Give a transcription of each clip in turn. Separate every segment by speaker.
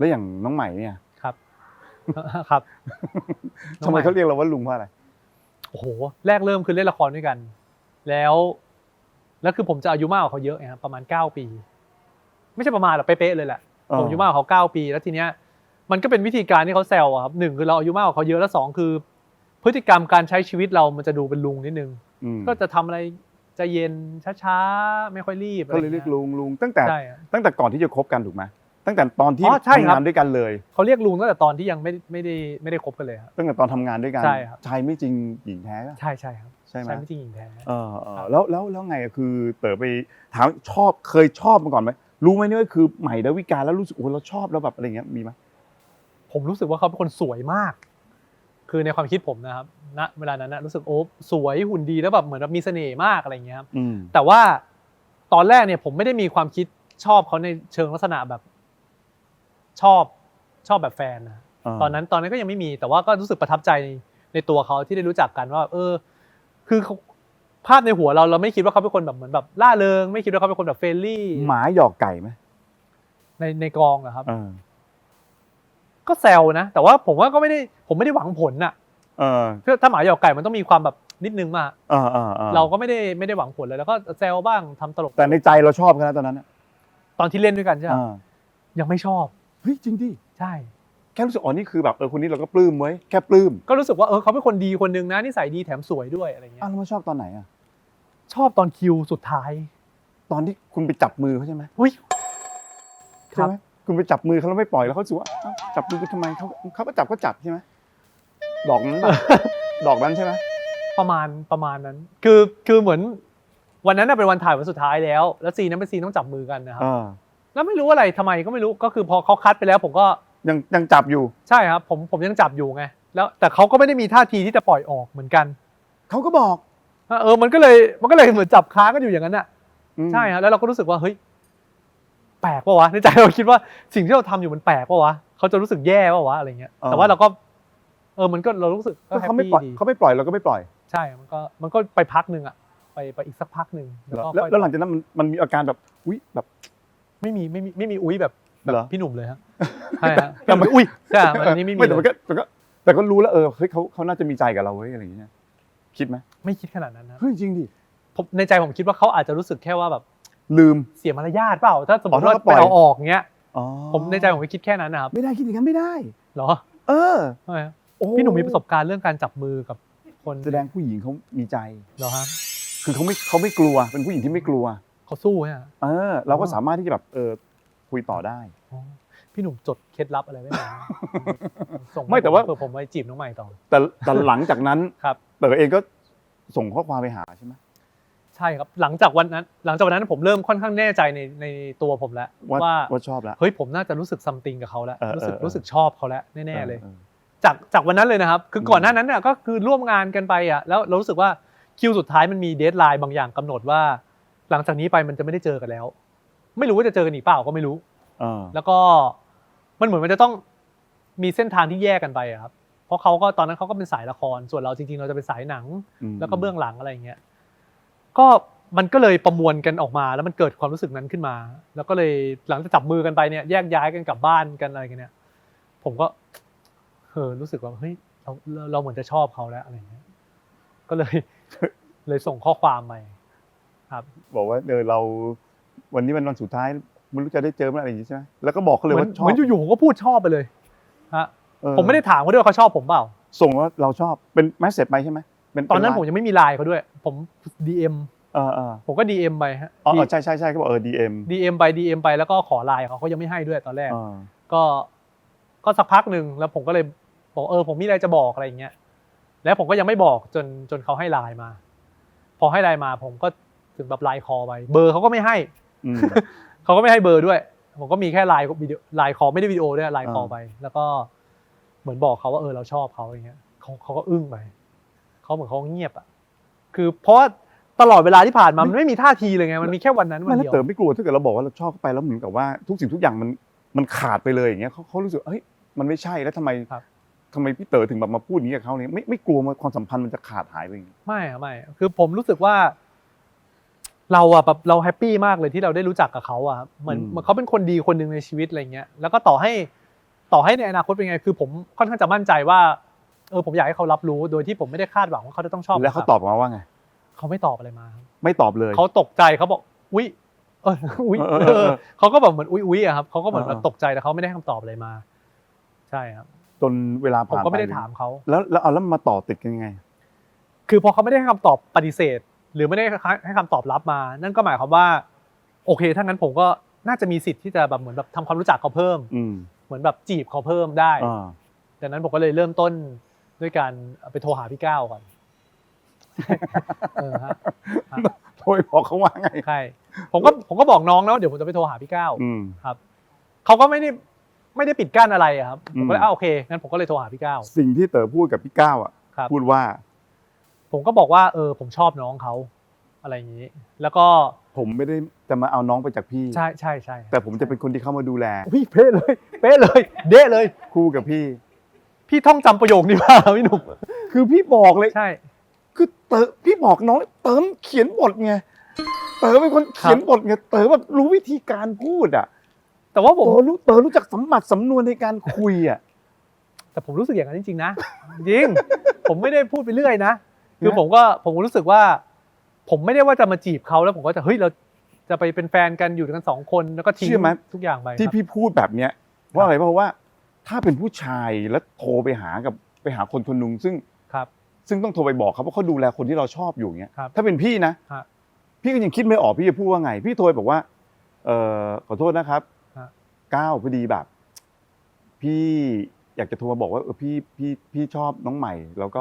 Speaker 1: แล้วอย่างน้องใหม่เนี่ย
Speaker 2: ครับ ครับน้อง
Speaker 1: ทำ
Speaker 2: ใหม่
Speaker 1: ไมเขาเรียกเราว่าลุงเพราะอะไร
Speaker 2: โอ้โหแรกเริ่มคือเล่นละครด้วยกัน แล้ว แล้วคือผมจะอายุมากกว่าเขาเยอะไงครับประมาณเก้าปี ไม่ใช่ประมาณหรอกเป๊ะๆเลยแหละ
Speaker 1: อ๋อ
Speaker 2: ผมอายุมากกว่าเขาเก้าปี แล้วทีเนี้ย มันก็เป็นวิธีการที่เขาแซวอะครับหนึ่งคือเราอายุมากกว่าเขาเยอะแล้วสองคือ พฤติกรรมการใช้ชีวิตเรามันจะดูเป็นลุงนิดนึง
Speaker 1: อืม
Speaker 2: ก็จะทำอะไรใจะเย็นช้าๆไม่ค่อยรีบอะ
Speaker 1: ก็
Speaker 2: ไร
Speaker 1: เลยเรียก
Speaker 2: งี้
Speaker 1: ลุงลุงตั้งแต่
Speaker 2: ใช่อะ
Speaker 1: ตั้งแต่ก่อนที่จะคบกันถูกไหม ตั้งแต่ตอนที่
Speaker 2: อ๋อใช่ครับ
Speaker 1: ทำงานด้วยกันเลย
Speaker 2: เขาเรียกลุงตั้งแต่ตอนที่ยังไม่ไม่ได้ไม่ได้คบกันเลยครับ
Speaker 1: ตั้งแต่ตอนทำงานด้วยกัน
Speaker 2: ใช่ครับ
Speaker 1: ชายไม่จริงหญิงแท้อะ
Speaker 2: ใช่ใช่ครับ
Speaker 1: ใช่ไหม
Speaker 2: ใช่ไม่จริงหญิงแท้
Speaker 1: เออเออ
Speaker 2: ครับ
Speaker 1: แล้วแล้วแล้วไงอะคือเต๋อไปถามชอบเคยชอบมาก่อนไหมรู้ไหมเนี่ยว่าคือใหม่ดาวิกาแล้วรู้สึกโอ้โหเราชอบแล้วแบบอะไรเงี้ยมีไหม
Speaker 2: ผมรู้สึกว่าเขาเป็นคนสวยมาก คือในความคิดผมนะครับ ณ เวลานั้นนะรู้สึกโอ้สวยหุ่นดีแล้วแบบเหมือนแบบมีเสน่ห์มากอะไรอย่างเงี้ยครับ
Speaker 1: อืม
Speaker 2: แต่ว่าตอนแรกเนี่ยผมไม่ได้มีความคิดชอบเขาในเชิงลักษณะแบบ ชอบชอบแบบแฟนนะ
Speaker 1: เต
Speaker 2: อนนั้นตอนนั้นก็ยังไม่มีแต่ว่าก็รู้สึกประทับใจในในตัวเขาที่ได้รู้จักกันว่า เออ คือเขาภาพในหัวเราเราไม่คิดว่าเขาเป็นคนแบบเหมือนแบบล่าเริง ไม่คิดว่าเขาเป็นคนแบบเฟรนลี่
Speaker 1: หมาหยอกไก่ไหม
Speaker 2: ในในกองอะครับ
Speaker 1: เออ
Speaker 2: ก็แซวนะแต่ว่าผมว่าก็ไม่ได้ผมไม่ได้หวังผลน่ะ
Speaker 1: เออ
Speaker 2: เพื่อถ้าหมาหยอกไก่มันต้องมีความแบบนิดนึงมา
Speaker 1: เออเออออ
Speaker 2: เราก็ไม่ได้ไม่ได้หวังผลเลยแล้วก็แซวบ้างทำตลก
Speaker 1: แต่ในใจเราชอบกันนะตอนนั้นอะ
Speaker 2: ตอนที่เล่นด้วยกันใช่ไหม
Speaker 1: อ่า
Speaker 2: ยังไม่ชอบ
Speaker 1: เฮ้ยจริงดิ
Speaker 2: ใช่
Speaker 1: แค่รู้สึกอ๋อนี่คือแบบเออคนนี้เราก็ปลื้มเว้ยแค่ปลื้ม
Speaker 2: ก็รู้สึกว่าเออเขาเป็นคนดีคนนึงนะนิสัยดีแถมสวยด้วยอะไรเงี้
Speaker 1: อ้าวยแล้วมาชอบตอนไหนอะ
Speaker 2: ชอบตอนคิวสุดท้าย
Speaker 1: ตอนที่คุณไปจับมือเขาใช่ไหม
Speaker 2: อุ้ย
Speaker 1: ใช่ไหมคุณไปจับมือเขาแล้วไม่ปล่อยแล้วเขารู้สึกว่าอ้าวจับมือกูทำไมเขาเขาก็จับก็จับใช่ไหมดอกนั้นปะ ดอกนั้นใช่ไหม
Speaker 2: ประมาณประมาณนั้น คือคือเหมือนวันนั้นน่ะเป็นวันถ่ายวันสุดท้ายแล้ว แล้วซีนนั้นเป็นซีนต้องจับมือกันนะครับ
Speaker 1: เออ
Speaker 2: แล้วไม่รู้อะไรทำไมก็ไม่รู้ก็คือพอเขาคัดไปแล้ว ผมก็
Speaker 1: ยังยังจับอยู่
Speaker 2: ใช่ครับผมผมยังจับอยู่ไง แล้วแต่เขาก็ไม่ได้มีท่าทีที่จะปล่อยออกเหมือนกัน
Speaker 1: เขาก็บอก
Speaker 2: เออ มันก็เลยมันก็เลยเหมือนจับค้างกันอยู่อย่างนั้นน่ะ
Speaker 1: อืม
Speaker 2: ใช่ฮะแล้วเราก็รู้สึกว่าเฮ้ยแปลกปะวะในใจเราคิดว่าสิ่งที่เราทำอยู่มันแปลกปะวะเขาจะรู้สึกแย่ปะวะอะไรเงี้ยแต่ว่าเราก็ เออมันก็เรารู้สึกก็
Speaker 1: ก็
Speaker 2: แฮป
Speaker 1: เขาไม่
Speaker 2: ปี้
Speaker 1: ปล่อย
Speaker 2: ดี
Speaker 1: เขาไม่ปล่อยเราก็ไม่ปล่อย
Speaker 2: ใช่มันก็มันก็ไปพักหนึ่งอะไปไปอีกสักพักหนึ่งแล้วก็
Speaker 1: แล้ว
Speaker 2: ค่อย
Speaker 1: แล้วหลังจากนั้นมันมันมีอาการแบบอุ้ยแบบ
Speaker 2: ไม่มีไม่มีไม่มีอุ้ยแบบแบบ
Speaker 1: เหรอ
Speaker 2: พี่หนุ่มเลยฮะใช่ฮะ
Speaker 1: แต่มัน
Speaker 2: อุ้ยใช่มันอันนี้ไม่มี
Speaker 1: ไม่แต่
Speaker 2: เล
Speaker 1: มัน
Speaker 2: ย
Speaker 1: ก็แต่ก็แต่ก็รู้แล้วเออเฮ้ยเขาเขาน่าจะมีใจกับเราเว้ยอะไรอย่างเงี้ยคิดไหม
Speaker 2: ไม่คิดขนาดนั้นนะ
Speaker 1: เฮ้ยจริงดิ
Speaker 2: ผมในใจผมคิดว่าเขาอาจจะรู้สึกแค่ว่าแบบ
Speaker 1: ลืม
Speaker 2: เสียมารยาทเปล่า ถ้าสมมติ
Speaker 1: อ๋อ
Speaker 2: ว่า
Speaker 1: ถ้าปล่
Speaker 2: ไป
Speaker 1: อย
Speaker 2: เอาออกเงี้ย
Speaker 1: อ๋อ
Speaker 2: ผมในใจผมก็คิดแค่นั้นนะครับ
Speaker 1: ไม่ได้คิดอย่างนั้นไม่ได้
Speaker 2: เหรอ
Speaker 1: เออ
Speaker 2: ทำไมฮะ
Speaker 1: โอ้
Speaker 2: พี่หนุ่มมีประสบการณ์เรื่องการจับมือกับคน
Speaker 1: แสดงผู้หญิงเขามีใจ
Speaker 2: เหรอฮะ
Speaker 1: คือเขาไม่เขาไม่กลัวเป็นผู้หญิงที่ไม่กลัว
Speaker 2: เขาสู้ฮะ
Speaker 1: เออเราก็
Speaker 2: อ๋อ
Speaker 1: สามารถที่จะแบบเออคุยต่อได้
Speaker 2: อ๋อพี่หนุ่มจดเคล็ดลับอะไรไว้ไหมส่ง
Speaker 1: ไม่แต่ว่า
Speaker 2: เผื่อผมไปจีบน้องใหม่ต่อ
Speaker 1: แต่แต่หลังจากนั้น
Speaker 2: ครับ
Speaker 1: เต๋อเองก็ส่งข้อความไปหาใช่ไหม
Speaker 2: ใช่ครับหลังจากวันนั้น หลังจากวันนั้นผมเริ่มค่อนข้างแน่ใจในในตัวผมแล้ว
Speaker 1: ว่า
Speaker 2: ว่า
Speaker 1: ว่าชอบแล้ว
Speaker 2: เฮ้ยผมน่าจะรู้สึกซัมติงกับเขาแล้ว
Speaker 1: เออ
Speaker 2: รู้สึก
Speaker 1: เออเออ
Speaker 2: รู้สึกชอบเขาแล้วแน่ๆเลย
Speaker 1: ออ
Speaker 2: จากจากวันนั้นเลยนะครับ คือก่อนหน้านั้นเนี่ยก็คือร่วมงานกันไปอะแล้วเรารู้สึกว่าคิวสุดท้ายมันมีเดทไลน์บางอย่างกำหนดว่า หลังจากนี้ไปมันจะไม่ได้เจอกันแล้ว ไม่รู้ว่าจะเจอกันอีกเปล่าก็ไม่รู้
Speaker 1: เออ
Speaker 2: แล้วก็มันเหมือนมันจะต้องมีเส้นทางที่แยกกันไปอะครับ เพราะเขาก็ตอนนั้นเขาก็เป็นสายละคร ส่วนเราจริงๆ เราจะเป็นสายหนัง
Speaker 1: ม
Speaker 2: แล้วก็เบื้องหลังอะไรอย่างเงี้ย ก็มันก็เลยประมวลกันออกมา แล้วมันเกิดความรู้สึกนั้นขึ้นมา แล้วก็เลยหลังจากจับมือกันไปเนี่ยแยกย้ายกันกลับบ้านกันอะไรกันเนี่ย ผมก็เออรู้สึกว่าเฮ้ยเราเราเราเหมือนจะชอบเขาแล้วอะไรอย่างเงี้ย ก็เลย เลยส่งข้อความไป ครับ
Speaker 1: บอกว่าเออเราวันนี้เป็นวันสุดท้ายไม่รู้จะได้เจอเมื่อไหร่อย่างนี้ใช่ไหมแล้วก็บอกเขา
Speaker 2: เห
Speaker 1: เลย
Speaker 2: มือน
Speaker 1: ว่าชอ
Speaker 2: เหมื
Speaker 1: บ
Speaker 2: อนอยู่ๆผมก็พูดชอบไปเลยฮะ
Speaker 1: เออ
Speaker 2: ผมไม่ได้ถามเขาด้วยว่าเขาชอบผมเปล่า
Speaker 1: ส่งว่าเราชอบเป็นแมสเซจไปใช่ไหมเป็น
Speaker 2: ตอนนั้น
Speaker 1: เป็
Speaker 2: ผมยังไม่มีไลน์เขาด้วย ผม DM
Speaker 1: เออเออ
Speaker 2: ผมก็ DM ไปฮะ
Speaker 1: อ๋อเออใช่ใช่ใช่เขาบอกเออดีเอ็ม
Speaker 2: DM ไป DM ไปแล้วก็ขอไลน์เขาเขายังไม่ให้ด้วยตอนแรก
Speaker 1: เออ
Speaker 2: ก็ก็สักพักหนึ่งแล้วผมก็เลยบอกเออผมมีอะไรจะบอกอะไรอย่างเงี้ยแล้วผมก็ยังไม่บอกจนจนเขาให้ไลน์มา พอให้ไลน์มาผมก็ ถึงแบบไลน์คอไป เบอร์เขาก็ไม่ให้
Speaker 1: อืม
Speaker 2: เขาก็ไม่ให้เบอร์ด้วย ผมก็มีแค่ไลน์วิดีโอไลน์คอไม่ได้วิดีโอด้วยไลน์คอ
Speaker 1: อ่า
Speaker 2: ไป แล้วก็เหมือนบอกเขาว่าเออเราชอบเขาอย่างเงี้ยเขาเขาก็อึ้งไปเขาเหมือนเขาเงียบอะคือเพราะว่าตลอดเวลาที่ผ่านมามันไม่มีท่าทีเลยไงมันมีแค่วันนั้นวั
Speaker 1: ไม่
Speaker 2: น
Speaker 1: แล้ว
Speaker 2: เดียว
Speaker 1: เต๋อไม่กลัวถ้าเกิดเราบอกว่าเราชอบเขาไปแล้วเหมือนกับว่าทุกสิ่งทุกอย่างมันมันขาดไปเลยอย่างเงี้ยเขาเขารู้สึกเฮ้ยมันไม่ใช่แล้วทำไม
Speaker 2: ครับ
Speaker 1: ทำไมพี่เต๋อถึงแบบมาพูดอย่างนี้กับเขาเนี่ยไม่ไม่กลัวมันความสัมพันธ์มันจะขาดหายไปอย่างงี้
Speaker 2: ไม่อะไม่อะคือผมรู้สึกว่า เราอะแบบเราแฮปปี้มากเลยที่เราได้รู้จักกับเขาอะครับเหมือนเหมือนเขาเป็นคนดีคนหนึ่งในชีวิตอะไรเงี้ยแล้วก็ต่อให้ต่อให้ในอนาคตเป็นไง คือผมค่อนข้างจะมั่นใจว่าเออผมอยากให้เขารับรู้โดยที่ผมไม่ได้คาดหวังว่าเขาจะต้องชอบ
Speaker 1: แล้วเขา
Speaker 2: ครับ
Speaker 1: ตอบมาว่าไง
Speaker 2: เขาไม่ตอบอะไรมาครับ
Speaker 1: ไม่ตอบเลย
Speaker 2: เขาตกใจเขาบอกอุ้ยเอออุ้ย
Speaker 1: เออ
Speaker 2: เอ
Speaker 1: เออเอ
Speaker 2: อ
Speaker 1: อ
Speaker 2: เขาก็แบบเหมือนอุ้ยอุ้ยอะครับเขาก็เหมือนแบบ
Speaker 1: เออ
Speaker 2: ตกใจแต่เขาไม่ได้ให้คำตอบอะไรมา ใช่ครับ
Speaker 1: จนเวลา
Speaker 2: ผม
Speaker 1: ผ่าน
Speaker 2: ก็ไม่ได้
Speaker 1: ป
Speaker 2: ถามเขา
Speaker 1: แล้วแล้วเอาแล้วมาต่อติดกันยังไง
Speaker 2: คือพอเขาไม่ได้ให้คำตอบปฏิเสธ หรือไม่ได้ให้คำตอบรับมา นั่นก็หมายความว่า โอเคถ้างั้นผมก็น่าจะมีสิทธิ์ที่จะแบบเหมือนแบบทำความรู้จักเขาเพิ่ม
Speaker 1: อืม
Speaker 2: เหมือนแบบจีบเขาเพิ่มได้
Speaker 1: อ่า
Speaker 2: ดังนั้นผมก็เลยเริ่มต้นด้วยการไปโทรหาพี่ก้าวก่อนเออฮะ
Speaker 1: โทรไปบอกเขาว่าไง
Speaker 2: ใช่ผมก็ผมก็บอกน้องแล้ววาเดี๋ยวผมจะไปโทรหาพี่ก้าว
Speaker 1: อืม
Speaker 2: ครับเขาก็ไม่ได้ไม่ได้ปิดกั้นอะไรอะครับผมก็เลย
Speaker 1: อืม
Speaker 2: อ้าวโอเคงั้นผมก็เลยโทรหาพี่ก้าว
Speaker 1: สิ่งที่เต๋อพูดกับพี่ก้าวอะ
Speaker 2: ครับ
Speaker 1: พูดว่า
Speaker 2: ผมก็บอกว่าเออผมชอบน้องเขาอะไรอย่างนี้ แล้วก็
Speaker 1: ผมไม่ได้จะมาเอาน้องไปจากพี่
Speaker 2: ใช่ใช่ใช่
Speaker 1: แต่ผมจะเป็นคนที่เข้ามาดูแล
Speaker 2: พี่เป๊ะเลยเป๊ะเลยเด้เลย
Speaker 1: คู่กับพี่
Speaker 2: พี่ท่องจำประโยคนี้ว่าพี่หนุ่ม
Speaker 1: คือพี่บอกเลย
Speaker 2: ใช่
Speaker 1: คือเต๋อพี่บอกน้องเต๋อเขียนบทไงเต๋อเป็นคนเขียนบทไงเต๋อแบบรู้วิธีการพูดอะ
Speaker 2: แต่ว่าผม
Speaker 1: เต๋อรู้เต๋อรู้จักสมบัติสำนวนในการคุยอะ
Speaker 2: แต่ผมรู้สึกอย่างนั้นจริงๆนะ จริง ผมไม่ได้พูดไปเรื่อยนะ คือ
Speaker 1: นะ
Speaker 2: ผมก็ผมรู้สึกว่า ผมไม่ได้ว่าจะมาจีบเขาแล้วผมก็จะเฮ้ยเราจะไปเป็นแฟนกันอยู่กันสองคนแล้วก็ทิ้ง
Speaker 1: เชื่อไหม
Speaker 2: ทุกอย่างไป
Speaker 1: ที่
Speaker 2: ครับ
Speaker 1: พี่พูดแบบเนี้ยเพราะอะไรเพราะว่า ถ้าเป็นผู้ชายแล้วโทรไปหากับไปหาคนคนหนึงซึ่ง
Speaker 2: ครับ
Speaker 1: ซึ่งต้องโทรไปบอกเขาว่าเขาดูแลคนที่เราชอบอยู่เงี้ย
Speaker 2: ครับ
Speaker 1: ถ้าเป็นพี่นะ
Speaker 2: ฮะ
Speaker 1: พี่ก็ยังคิดไม่ออกพี่จะพูดว่าไง พี่โทรไปบอกว่า เออขอโทษนะครับ
Speaker 2: ฮะ
Speaker 1: ก้าวพอดีแบบ พี่อยากจะโทรมาบอกว่าเออพี่พี่พี่ชอบน้องใหม่ แล้วก็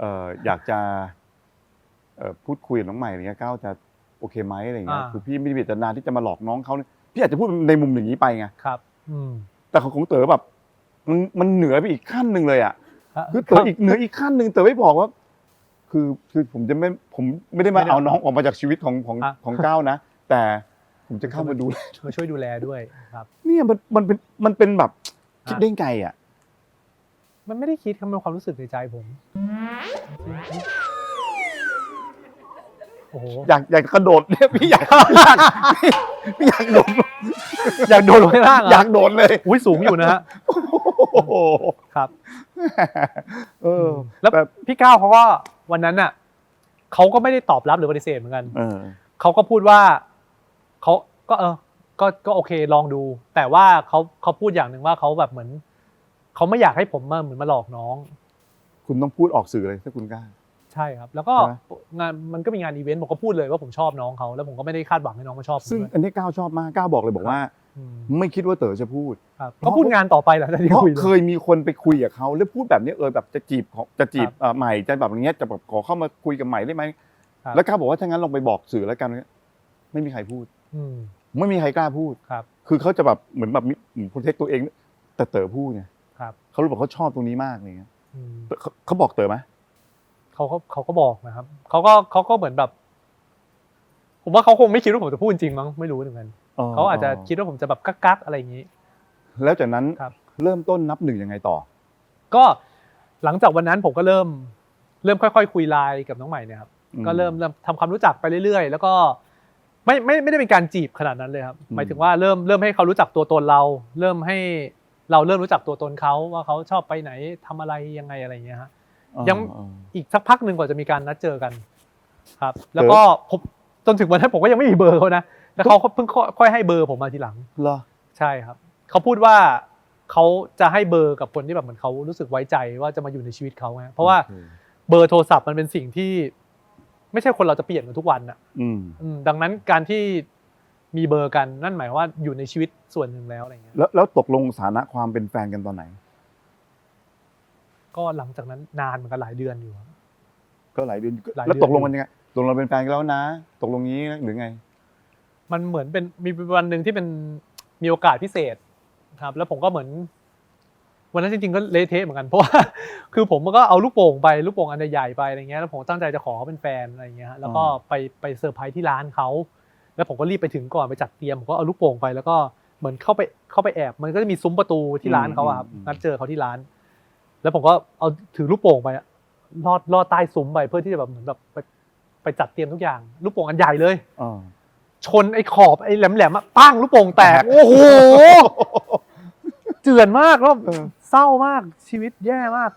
Speaker 1: เอออยากจะเออพูดคุยกับน้องใหม่อะไรเงี้ยก้าวจะโอเคไหมอะไรเงี้ย
Speaker 2: อ่า
Speaker 1: คือพี่ไม่ได้มีเจตนาที่จะมาหลอกน้องเขาพี่อาจจะพูดในมุมอย่างนี้ไปไง
Speaker 2: ครับ อืม
Speaker 1: แต่ของของเต๋อแบบมันมันเหนือไปอีกขั้นหนึ่งเลยอะ
Speaker 2: ฮะ
Speaker 1: คือเต๋ออีกเหนืออีกขั้นหนึ่งเต๋อไม่บอกว่า คือคือผมจะไม่ผมไม่ได้มา
Speaker 2: ไม่ได้
Speaker 1: เอาน้องออกมาจากชีวิตของของ
Speaker 2: อะ
Speaker 1: ของก้าวนะ แต่ผมจะเข้ามาดู
Speaker 2: มาช่วยดูแลด้วยครับ
Speaker 1: เนี่ยมันมันเป็นมันเป็นแบบคิด
Speaker 2: อะ
Speaker 1: ได้ไงอะ
Speaker 2: มันไม่ได้คิดครับมันเป็นความรู้สึกในใจผมโอ้โห
Speaker 1: อยากอยากกระโดดเนี่ยพี่อยากพี่อยากพี่อยากโดด
Speaker 2: อยากโดนลงข้างล่างเหร
Speaker 1: อยากโดดเลย
Speaker 2: อุ้ยสูงอยู่นะฮะ
Speaker 1: โอ้โห
Speaker 2: ครับ
Speaker 1: เออ
Speaker 2: แล้ว
Speaker 1: แต่
Speaker 2: พี่ก้าวเขาก็วันนั้นน่ะเขาก็ไม่ได้ตอบรับหรือปฏิเสธเหมือนกัน
Speaker 1: เออ
Speaker 2: เขาก็พูดว่าเขาก็เออก็ก็โอเคลองดู แต่ว่าเขาเขาพูดอย่างหนึ่งว่าเขาแบบเหมือน เขาไม่อยากให้ผมมาเหมือนมาหลอกน้อง
Speaker 1: คุณต้องพูดออกสื่อเลยถ้าคุณกล้า
Speaker 2: ใช่ครับ แล้วก็
Speaker 1: ใช่ไหม
Speaker 2: งานมันก็มีงานอีเวนต์ผมก็พูดเลยว่าผมชอบน้องเขาแล้วผมก็ไม่ได้คาดหวังให้น้องมาชอบผม
Speaker 1: ซึ่ง
Speaker 2: ด้วย
Speaker 1: อันนี้ก้าวชอบมากก้าวบอกเลยบอกว่า
Speaker 2: อืม
Speaker 1: ไม่คิดว่าเต๋อจะพูด
Speaker 2: ครับ
Speaker 1: เพราะ
Speaker 2: ก็พูดงานต่อไปหลังจากที่
Speaker 1: เพราะ
Speaker 2: คุยเล
Speaker 1: เค
Speaker 2: ย
Speaker 1: ยมีคนไปคุยกับเขาแล้วพูดแบบนี้เออแบบจะจีบของจะจีบ
Speaker 2: ครับ
Speaker 1: เอ่อใหม่จะแบบอย่างเงี้ยจะแบบขอเข้ามาคุยกับใหม่ได้ไหม
Speaker 2: ครับ
Speaker 1: แล้วก้าวบอกว่าถ้างั้นลองไปบอกสื่อแล้วกัน ไม่มีใครพูด
Speaker 2: อืม
Speaker 1: ไม่มีใครกล้าพูด
Speaker 2: ครับ
Speaker 1: คือเขาจะแบบเหมือนแบบมีเหมือนโปรเทคตัวเอง แต่เต๋อพูดไง
Speaker 2: ครับ
Speaker 1: เขารู้บอกเขาชอบตรงนี้มากอะไรเงี้ย
Speaker 2: อืม
Speaker 1: เขาเขาบอกเต๋อไหม
Speaker 2: เขาก็เขาก็บอกนะครับเขาก็เขาก็เหมือนแบบ ผมว่าเขาคงไม่คิดว่าผมจะพูดจริงมั้งไม่รู้เหมือนกันเขาอาจจะคิดว่าผมจะแบบกักๆอะไรอย่างนี้
Speaker 1: แล้วจากนั้น
Speaker 2: ครับ
Speaker 1: เริ่มต้นนับหนึ่งยังไงต่อ
Speaker 2: ก็หลังจากวันนั้นผมก็เริ่ม เริ่มค่อย ๆ คุยไลน์กับน้องใหม่เนี่ยครับ
Speaker 1: อืม
Speaker 2: ก็เริ่มเริ่มทำความรู้จักไปเรื่อยๆ แล้วก็ไม่ไม่ไม่ได้เป็นการจีบขนาดนั้นเลยครับ
Speaker 1: อืม
Speaker 2: หมายถึงว่าเริ่มเริ่มให้เขารู้จักตัวตนเรา เริ่มให้ เราเริ่มรู้จักตัวตนเขาว่าเขาชอบไปไหนทำอะไรยังไงอะไรอย่างเงี้ยฮะยัง
Speaker 1: อ่า
Speaker 2: อีกสักพักหนึ่งกว่าจะมีการนัดเจอกัน ครับ แล้วก็ผมจนถึงวันนั้นผมก็ยังไม่มีเบอร์เขานะแล้วเขาก็เพิ่งค่อยค่อยให้เบอร์ผมมาทีหลัง
Speaker 1: เหรอ
Speaker 2: ใช่ครับเขาพูดว่าเขาจะให้เบอร์กับคนที่แบบเหมือนเขารู้สึกไว้ใจว่าจะมาอยู่ในชีวิตเขาไงเพราะว่า
Speaker 1: โอค
Speaker 2: เบอร์โทรศัพท์มันเป็นสิ่งที่ ไม่ใช่คนเราจะเปลี่ยนกันทุกวันอะ
Speaker 1: อืม
Speaker 2: อืมดังนั้นการที่ มีเบอร์กันนั่นหมายความว่าอยู่ในชีวิตส่วนหนึ่งแล้วอะไรเงี้ย
Speaker 1: แล้วแล้วตกลงสถานะความเป็นแฟนกันตอนไหน
Speaker 2: ก็หลังจากนั้นนานเหมือนกันหลายเดือนอยู่ครับ
Speaker 1: ก็หลายเดือน
Speaker 2: หลาย
Speaker 1: แล้ว
Speaker 2: เดือน
Speaker 1: ตกลงกันยังไงตกลงเราเป็นแฟนกันแล้วนะ ตกลงงี้หรือไง
Speaker 2: มันเหมือนเป็นมีวันหนึ่งที่เป็นมีโอกาสพิเศษครับ แล้วผมก็เหมือน วันนั้นจริงๆก็เละเทะเหมือนกันเพราะว่า คือผมก็เอาลูกโป่งไปลูกโป่งอันใหญ่ๆไปอะไรเงี้ยแล้วผมตั้งใจจะขอเขาเป็นแฟนอะไรเงี้ยฮะแล้วก็
Speaker 1: อ่า
Speaker 2: ไปไปเซอร์ไพรส์ที่ร้านเขาแล้ว ผมก็รีบไปถึงก่อนไปจัดเตรียมผมก็เอาลูกโป่งไปแล้วก็เหมือนเข้าไปเข้าไปแอบ มันก็จะมีซุ้มประตูที่ร้านเขาอะครับนัดเจอเขาที่ร้าน แล้วผมก็เอาถือลูกโป่งไปอะลอดลอดใต้ซุ้มไปเพื่อที่จะแบบเหมือนแบบไปไปจัดเตรียมทุกอย่าง ลูกโป่งอันใหญ่เลย
Speaker 1: อ่า
Speaker 2: ชนไอ้ขอบไอ้แหลมๆอะปั้งลูกโป่งแตกโอ้โห
Speaker 1: จ
Speaker 2: จือนมากแล้ว
Speaker 1: เออ
Speaker 2: เศร้ามากชีวิตแย่มาก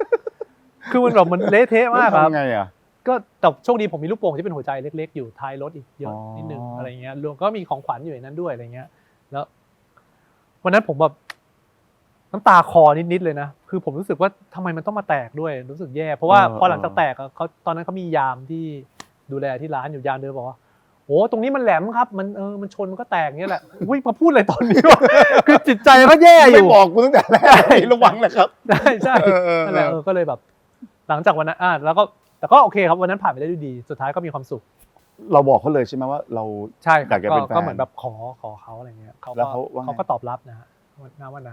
Speaker 2: คือมันแบบมันเละเทะมากครับ
Speaker 1: ทำไงอะ
Speaker 2: ก็แต่โชคดีผมมีลูกโป่งที่เป็นหัวใจเล็กๆ อยู่ท้ายรถอีกเยอะ
Speaker 1: อ๋อ
Speaker 2: นิดนึงอะไรเงี้ยรวมก็มีของขวัญอยู่ในนั้นด้วยอะไรเงี้ย แล้ววันนั้นผมแบบน้ำตาคอนิดๆเลยนะ คือผมรู้สึกว่าทำไมมันต้องมาแตกด้วยรู้สึกแย่เพราะว่าพอหลังจากแตกอะเขาตอนนั้นเขามียามที่ดูแลที่ร้านอยู่ยามเดินบอกว่าโอ้ตรงนี้มันแหลมครับ มันเออมันชนมันก็แตกเงี้ยแหละอุ้ยมาพูดอะไรตอนนี้วะคือจิตใจก็แย่อ
Speaker 1: ไม่
Speaker 2: ยู่
Speaker 1: บอกกูตั้งแต่แรกระวังนะครับ
Speaker 2: ใช่ใช่
Speaker 1: เออเออ
Speaker 2: นั่นแหละเออก็เลยแบบ หลังจากวันนั้นอ่าแล้วก็ แต่ก็โอเคครับวันนั้นผ่านไปได้ด้วยดี สุดท้ายก็มีความสุข
Speaker 1: เราบอกเขาเลยใช่ไหมว่าเรา
Speaker 2: ใช่
Speaker 1: อยากจะเป็นแฟน
Speaker 2: ก็เหมือนแบบขอขอเขาอะไรเงี้ยเขา
Speaker 1: แล้
Speaker 2: ก็
Speaker 1: วเขาว่าไง
Speaker 2: เขาก็ตอบรับนะฮะณวันนั้น